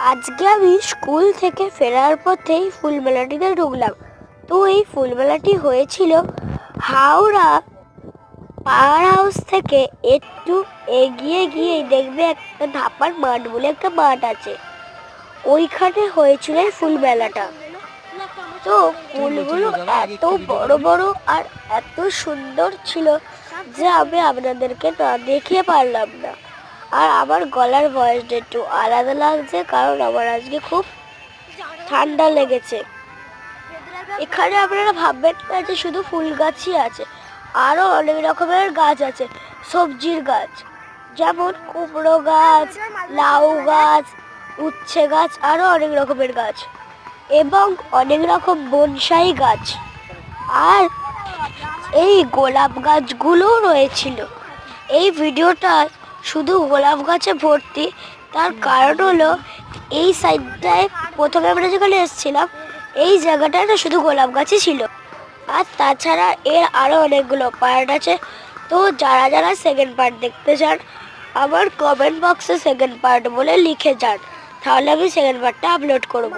আজকে আমি স্কুল থেকে ফেরার পথেই ফুলমেলাটিতে ঢুকলাম। তো এই ফুলমেলাটি হয়েছিল হাওড়া পাওয়ার হাউস থেকে একটু এগিয়ে গিয়েই দেখবে একটা ধাপার মাঠ বলে একটা মাঠ আছে। ওইখানে হয়েছিল এই ফুলমেলাটা তো ফুলগুলো এত বড় বড় আর এত সুন্দর ছিল যে আমি আপনাদেরকে না দেখিয়ে পারলাম না। আর আমার গলার ভয়েসটা একটু আলাদা লাগছে, কারণ আমার আজকে খুব ঠান্ডা লেগেছে। এখানে আপনারা ভাববেন না যে শুধু ফুল গাছই আছে আরও অনেক রকমের গাছ আছে, সবজির গাছ। যেমন কুমড়ো গাছ, লাউ গাছ, উচ্ছে গাছ আরও অনেক রকমের গাছ। এবং অনেক রকম বনসাই গাছ। আর এই গোলাপ গাছগুলোও রয়েছিল। এই ভিডিওটা শুধু গোলাপ গাছে ভর্তি। তার কারণ হলো, এই সাইডটায় প্রথমে আমরা যেখানে এসেছিলাম, এই জায়গাটা না শুধু গোলাপ গাছই ছিল। আর তাছাড়া এর আরও অনেকগুলো পার্ট আছে। তো যারা যারা সেকেন্ড পার্ট দেখতে চান, আমার কমেন্ট বক্সে সেকেন্ড পার্ট বলে লিখে যান। তাহলে আমি সেকেন্ড পার্টটা আপলোড করব।